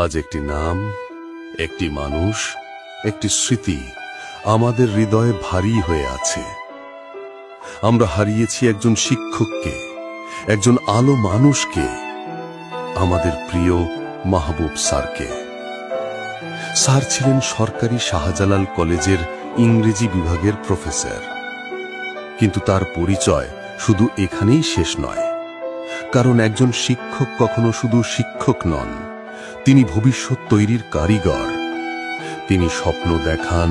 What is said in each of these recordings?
আজ একটি নাম, একটি মানুষ, একটি স্মৃতি আমাদের হৃদয়ে ভারী হয়ে আছে। আমরা হারিয়েছি একজন শিক্ষককে, একজন আলো মানুষকে, আমাদের প্রিয় মাহবুব স্যারকে। স্যার ছিলেন সরকারি শাহজালাল কলেজের ইংরেজি বিভাগের প্রফেসর। কিন্তু তার পরিচয় শুধু এখানেই শেষ নয়, কারণ একজন শিক্ষক কখনো শুধু শিক্ষক নন তিনি ভবিষ্যৎ তৈরির কারিগর। তিনি স্বপ্ন দেখান,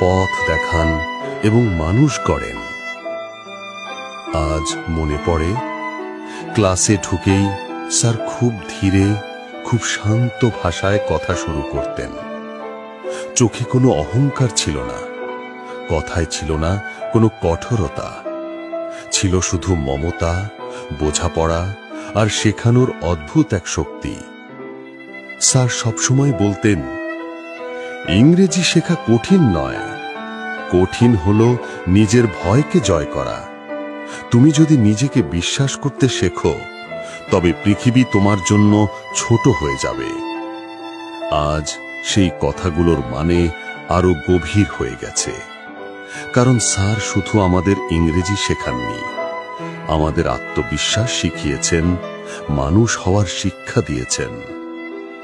পথ দেখান এবং মানুষ গড়েন আজ মনে পড়ে, ক্লাসে ঢুকেই স্যার খুব ধীরে, খুব শান্ত ভাষায় কথা শুরু করতেন। চোখে কোনো অহংকার ছিল না, কথায় ছিল না কোনো কঠোরতা। ছিল শুধু মমতা, বোঝাপড়া আর শেখানোর অদ্ভুত এক শক্তি। স্যার সবসময় বলতেন, ইংরেজি শেখা কঠিন নয়। কঠিন হলো নিজের ভয়কে জয় করা। তুমি যদি নিজেকে বিশ্বাস করতে শেখো, তবে পৃথিবী তোমার জন্য ছোট হয়ে যাবে। আজ সেই কথাগুলোর মানে আরও গভীর হয়ে গেছে। কারণ স্যার শুধু আমাদের ইংরেজি শেখাননি, আমাদের আত্মবিশ্বাস শিখিয়েছেন, মানুষ হওয়ার শিক্ষা দিয়েছেন।